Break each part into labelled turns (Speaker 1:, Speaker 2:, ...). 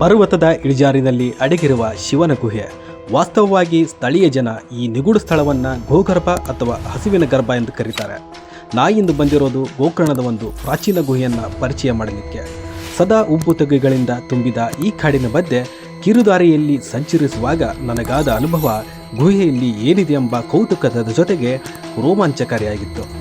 Speaker 1: ಪರ್ವತದ ಇಳಿಜಾರಿನಲ್ಲಿ ಅಡಗಿರುವ ಶಿವನ ಗುಹೆ. ವಾಸ್ತವವಾಗಿ ಸ್ಥಳೀಯ ಜನ ಈ ನಿಗೂಢ ಸ್ಥಳವನ್ನು ಗೋಗರ್ಭ ಅಥವಾ ಹಸುವಿನ ಗರ್ಭ ಎಂದು ಕರೀತಾರೆ. ನಾಯಿಯಿಂದ ಬಂದಿರೋದು ಗೋಕರ್ಣದ ಒಂದು ಪ್ರಾಚೀನ ಗುಹೆಯನ್ನು ಪರಿಚಯ ಮಾಡಲಿಕ್ಕೆ. ಸದಾ ಉಬ್ಬು ತೆಗೆಗಳಿಂದ ತುಂಬಿದ ಈ ಕಾಡಿನ ಮಧ್ಯೆ ಕಿರುದಾರಿಯಲ್ಲಿ ಸಂಚರಿಸುವಾಗ ನನಗಾದ ಅನುಭವ ಗುಹೆಯಲ್ಲಿ ಏನಿದೆ ಎಂಬ ಕೌತುಕದ ಜೊತೆಗೆ ರೋಮಾಂಚಕಾರಿಯಾಗಿತ್ತು.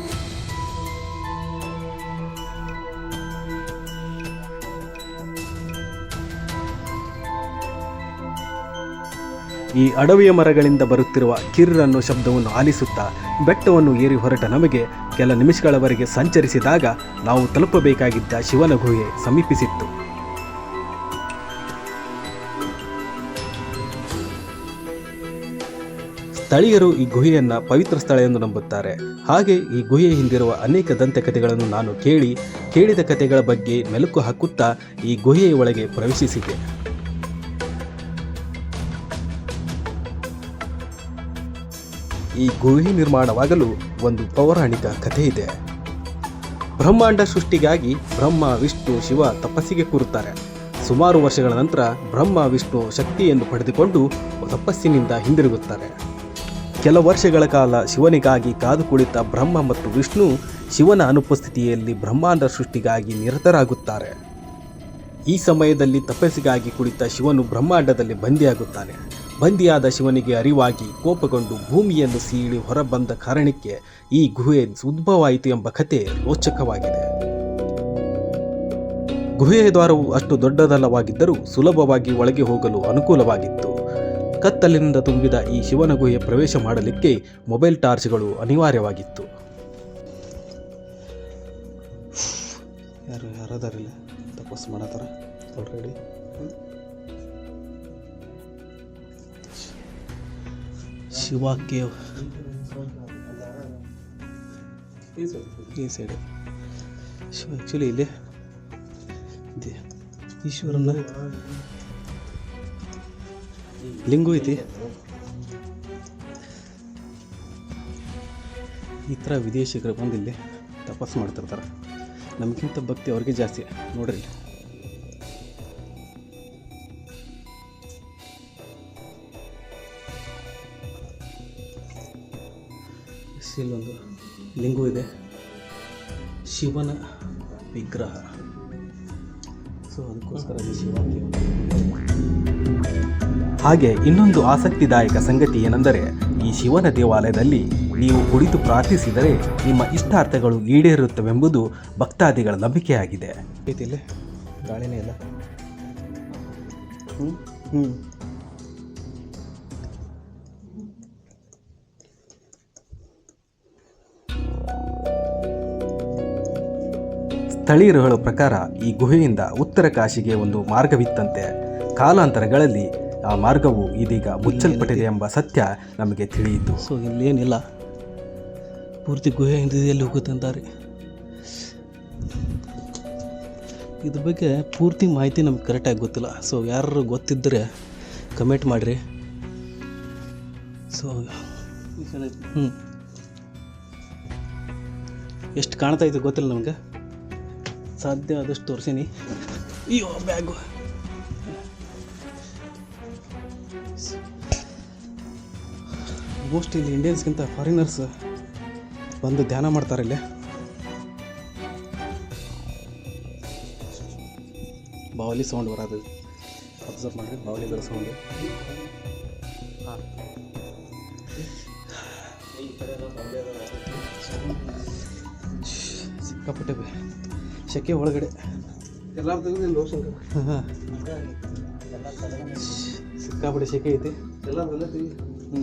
Speaker 1: ಈ ಅಡವಿಯ ಮರಗಳಿಂದ ಬರುತ್ತಿರುವ ಕಿರ್ರನ್ನು ಶಬ್ದವನ್ನು ಆಲಿಸುತ್ತಾ ಬೆಟ್ಟವನ್ನು ಏರಿ ಹೊರಟ ನಮಗೆ ಕೆಲ ನಿಮಿಷಗಳವರೆಗೆ ಸಂಚರಿಸಿದಾಗ ನಾವು ತಲುಪಬೇಕಾಗಿದ್ದ ಶಿವನ ಗುಹೆ ಸಮೀಪಿಸಿತ್ತು. ಸ್ಥಳೀಯರು ಈ ಗುಹೆಯನ್ನು ಪವಿತ್ರ ಸ್ಥಳ ಎಂದು ನಂಬುತ್ತಾರೆ. ಹಾಗೆ ಈ ಗುಹೆಯ ಹಿಂದಿರುವ ಅನೇಕ ದಂತಕಥೆಗಳನ್ನು ನಾನು ಕೇಳಿ, ಕೇಳಿದ ಕಥೆಗಳ ಬಗ್ಗೆ ಮೆಲುಕು ಹಾಕುತ್ತಾ ಈ ಗುಹೆಯ ಒಳಗೆ ಪ್ರವೇಶಿಸಿದೆ. ಈ ಗುಹೆ ನಿರ್ಮಾಣವಾಗಲು ಒಂದು ಪೌರಾಣಿಕ ಕಥೆ ಇದೆ. ಬ್ರಹ್ಮಾಂಡ ಸೃಷ್ಟಿಗಾಗಿ ಬ್ರಹ್ಮ, ವಿಷ್ಣು, ಶಿವ ತಪಸ್ಸಿಗೆ ಕೂರುತ್ತಾರೆ. ಸುಮಾರು ವರ್ಷಗಳ ನಂತರ ಬ್ರಹ್ಮ, ವಿಷ್ಣು ಶಕ್ತಿಯನ್ನು ಪಡೆದುಕೊಂಡು ತಪಸ್ಸಿನಿಂದ ಹಿಂದಿರುಗುತ್ತಾರೆ. ಕೆಲ ವರ್ಷಗಳ ಕಾಲ ಶಿವನಿಗಾಗಿ ಕಾದು ಕುಳಿತ ಬ್ರಹ್ಮ ಮತ್ತು ವಿಷ್ಣು ಶಿವನ ಅನುಪಸ್ಥಿತಿಯಲ್ಲಿ ಬ್ರಹ್ಮಾಂಡ ಸೃಷ್ಟಿಗಾಗಿ ನಿರತರಾಗುತ್ತಾರೆ. ಈ ಸಮಯದಲ್ಲಿ ತಪಸ್ಸಿಗಾಗಿ ಕುಳಿತ ಶಿವನು ಬ್ರಹ್ಮಾಂಡದಲ್ಲಿ ಬಂದಿಯಾಗುತ್ತಾನೆ. ಬಂದಿಯಾದ ಶಿವನಿಗೆ ಅರಿವಾಗಿ ಕೋಪಗೊಂಡು ಭೂಮಿಯನ್ನು ಸೀಳಿ ಹೊರಬಂದ ಕಾರಣಕ್ಕೆ ಈ ಗುಹೆ ಉದ್ಭವವಾಯಿತು ಎಂಬ ಕಥೆ ರೋಚಕವಾಗಿದೆ. ಗುಹೆಯ ದ್ವಾರವು ಅಷ್ಟು ದೊಡ್ಡದಲ್ಲವಾಗಿದ್ದರೂ ಸುಲಭವಾಗಿ ಒಳಗೆ ಹೋಗಲು ಅನುಕೂಲವಾಗಿತ್ತು. ಕತ್ತಲಿನಿಂದ ತುಂಬಿದ ಈ ಶಿವನ ಗುಹೆ ಪ್ರವೇಶ ಮಾಡಲಿಕ್ಕೆ ಮೊಬೈಲ್ ಟಾರ್ಚ್ಗಳು ಅನಿವಾರ್ಯವಾಗಿತ್ತು. ಯಾರು ಯಾರದಾರಿಲ್ಲ ತಪಸ್ ಮಾಡತ್ತಾರ? ಆಲ್ರೆಡಿ ಶಿವ ಕೇವ್ ಈ ಸೈಡ್ ಶಿವ ಆ್ಯಕ್ಚುಲಿ ಇಲ್ಲಿ ಇದೆ. ಈಶ್ವರನ ಲಿಂಗು ಐತಿ. ಈ ಥರ ವಿದೇಶಿಗರು ಬಂದು ಇಲ್ಲಿ ತಪಸ್ಸು ಮಾಡ್ತಿರ್ತಾರೆ. ನಮಗಿಂತ ಭಕ್ತಿ ಅವ್ರಿಗೆ ಜಾಸ್ತಿ. ನೋಡ್ರಿ ಇಲ್ಲೊಂದು ಲಿಂಗು ಇದೆ. ಶಿವನ ವಿಗ್ರಹ. ಸೊ ಅದಕ್ಕೋಸ್ಕರ ಶಿವನ ಶಿವ ಹಾಗೆ ಇನ್ನೊಂದು ಆಸಕ್ತಿದಾಯಕ ಸಂಗತಿ ಏನೆಂದರೆ ಈ ಶಿವನ ದೇವಾಲಯದಲ್ಲಿ ನೀವು ಕುಳಿತು ಪ್ರಾರ್ಥಿಸಿದರೆ ನಿಮ್ಮ ಇಷ್ಟಾರ್ಥಗಳು ಈಡೇರುತ್ತವೆಂಬುದು ಭಕ್ತಾದಿಗಳ ನಂಬಿಕೆಯಾಗಿದೆ. ರೀತಿಯಲ್ಲಿ ಗಾಳಿನೇ ಇಲ್ಲ. ಹ್ಞೂ ಹ್ಞೂ ಸ್ಥಳೀಯರು ಪ್ರಕಾರ ಈ ಗುಹೆಯಿಂದ ಉತ್ತರ ಕಾಶಿಗೆ ಒಂದು ಮಾರ್ಗವಿತ್ತಂತೆ. ಕಾಲಾಂತರಗಳಲ್ಲಿ ಆ ಮಾರ್ಗವು ಇದೀಗ ಮುಚ್ಚಲ್ಪಟ್ಟಿದೆ ಎಂಬ ಸತ್ಯ ನಮಗೆ ತಿಳಿಯಿತು. ಸೊ, ಇಲ್ಲೇನಿಲ್ಲ. ಪೂರ್ತಿ ಗುಹೆ ಹಿಂದಿದೆಯಲ್ಲಿ ಹೋಗುತ್ತೆ ಅಂತಾರೆ ಇದ್ರ ಬಗ್ಗೆ ಪೂರ್ತಿ ಮಾಹಿತಿ ನಮ್ಗೆ ಕರೆಕ್ಟಾಗಿ ಗೊತ್ತಿಲ್ಲ. ಸೊ ಯಾರು ಗೊತ್ತಿದ್ದರೆ ಕಮೆಂಟ್ ಮಾಡಿರಿ. ಸೊ ಹ್ಞೂ ಎಷ್ಟು ಕಾಣ್ತಾ ಇದೆ ಗೊತ್ತಿಲ್ಲ ನಮ್ಗೆ? ಸಾಧ್ಯ ಆದಷ್ಟು ತೋರಿಸೀನಿ. ಅಯ್ಯೋ ಬ್ಯಾಗು ಮೋಸ್ಟ್ ಇಲ್ಲಿ ಇಂಡಿಯನ್ಸ್ಗಿಂತ ಫಾರಿನರ್ಸ್ ಬಂದು ಧ್ಯಾನ ಮಾಡ್ತಾರೆ ಇಲ್ಲಿ. ಬಾವಲಿ ಸೌಂಡ್ ಬರೋದು. ಅಬ್ಸರ್ವ್ ಮಾಡಿರಿ ಬರೋ ಸೌಂಡು ಹಾಂ. ಸಿಕ್ಕಾಪಟ್ಟೆ ಶೆಕೆ ಒಳಗಡೆ. ಸಿಕ್ಕಾಪಟ್ಟೆ ಶೆಕೆ ಐತಿ. ಹ್ಞೂ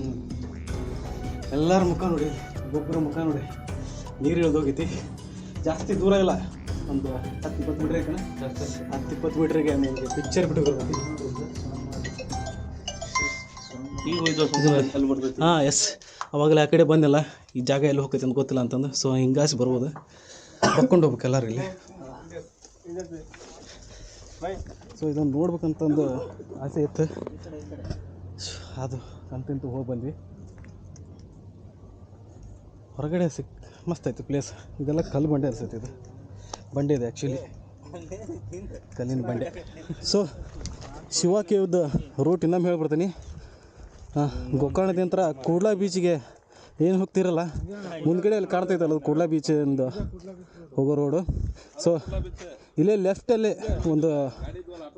Speaker 1: ಎಲ್ಲರ ಮುಖ ನೋಡಿ ಒಬ್ಬೊಬ್ಬರ ಮುಖ ನೋಡಿ. ನೀರು ಇಳ್ದೋಗೈತಿ ಜಾಸ್ತಿ ದೂರ ಇಲ್ಲ. ಒಂದು ಹತ್ತು ಇಪ್ಪತ್ತು ಮೀಟ್ರ್ ಕಣ. ಹತ್ತು ಇಪ್ಪತ್ತು ಮೀಟ್ರಿಗೆ ನಿಮಗೆ ಪಿಕ್ಚರ್ ಬಿಟ್ಟು ಬರ್ತೈತಿ ಹಾಂ ಎಸ್ ಅವಾಗಲೇ ಆ ಕಡೆ ಬಂದಿಲ್ಲ. ಈ ಜಾಗ ಎಲ್ಲಿ ಹೋಗ್ತೈತೆ ಅಂತ ಗೊತ್ತಿಲ್ಲ ಅಂತಂದು. ಸೊ ಹಿಂಗಾಸಿ ಬರ್ಬೋದು. ಕರ್ಕೊಂಡು ಹೋಗ್ಬೇಕು ಎಲ್ಲರೂ ಇಲ್ಲಿ. ಸೊ ಇದನ್ನು ನೋಡ್ಬೇಕಂತಂದು ಆಸೆ ಇತ್ತು. ಅದು ಅಂತಂತೂ ಹೋಗಿ ಬಂದ್ವಿ. ಹೊರಗಡೆ ಸಿಕ್ ಮಸ್ತ್ ಐತಿ ಪ್ಲೇಸ್ ಇದೆಲ್ಲ ಕಲ್ಲು ಬಂಡೆ ಅನಿಸುತ್ತೆ ಇದು. ಬಂಡೆ ಇದೆ ಆ್ಯಕ್ಚುಲಿ
Speaker 2: ಕಲ್ಲಿನ ಬಂಡೆ. ಸೊ ಶಿವ ಕೇವ್ದ ರೂಟ್ ಇನ್ನೊಮ್ಮೆ ಹೇಳ್ಬಿಡ್ತೀನಿ. ನಂತರ ಕೂಡ್ಲಾ ಬೀಚಿಗೆ ಏನು ಹೋಗ್ತಿರಲ್ಲ? ಮುಂದ್ಗಡೆ ಅಲ್ಲಿ ಕಾಣ್ತೈತಲ್ಲ ಅದು ಕೂಡ್ಲಾ ಬೀಚಿಂದ ಹೋಗೋ ರೋಡು ಸೊ ಇಲ್ಲೇ ಲೆಫ್ಟಲ್ಲಿ ಒಂದು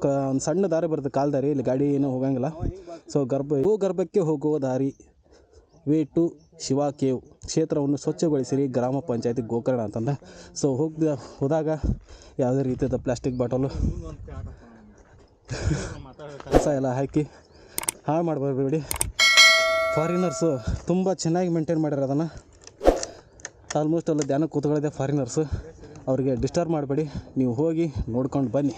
Speaker 2: ಕ, ಒಂದು ಸಣ್ಣ ದಾರಿ ಬರುತ್ತೆ ಕಾಲು ದಾರಿ, ಇಲ್ಲಿ ಗಾಡಿ ಏನೂ ಹೋಗಂಗಿಲ್ಲ. ಸೊ ಗರ್ಭ, ಭೂಗರ್ಭಕ್ಕೆ ಗರ್ಭಕ್ಕೆ ಹೋಗುವ ದಾರಿ ವೇ ಟು ಶಿವ ಕೇವ್ ಕ್ಷೇತ್ರವನ್ನು ಸ್ವಚ್ಛಗೊಳಿಸಿರಿ, ಗ್ರಾಮ ಪಂಚಾಯತಿ ಗೋಕರ್ಣ ಅಂತಂದ. ಸೊ ಹೋಗ್ದ, ಹೋದಾಗ ಯಾವುದೇ ರೀತಿಯಾದ ಪ್ಲಾಸ್ಟಿಕ್ ಬಾಟಲು ಕಸ ಎಲ್ಲ ಹಾಕಿ ಹಾಳು ಮಾಡಬೇಡಿ ಫಾರಿನರ್ಸು ತುಂಬ ಚೆನ್ನಾಗಿ ಮೇಂಟೈನ್ ಮಾಡ್ಯಾರ ಅದನ್ನು ಆಲ್ಮೋಸ್ಟ್ ಎಲ್ಲ ಧ್ಯಾನ ಕೂತ್ಕೊಳ್ಳೋದೆ ಫಾರಿನರ್ಸು ಅವರಿಗೆ ಡಿಸ್ಟರ್ಬ್ ಮಾಡಬೇಡಿ. ನೀವು ಹೋಗಿ ನೋಡ್ಕೊಂಡು ಬನ್ನಿ.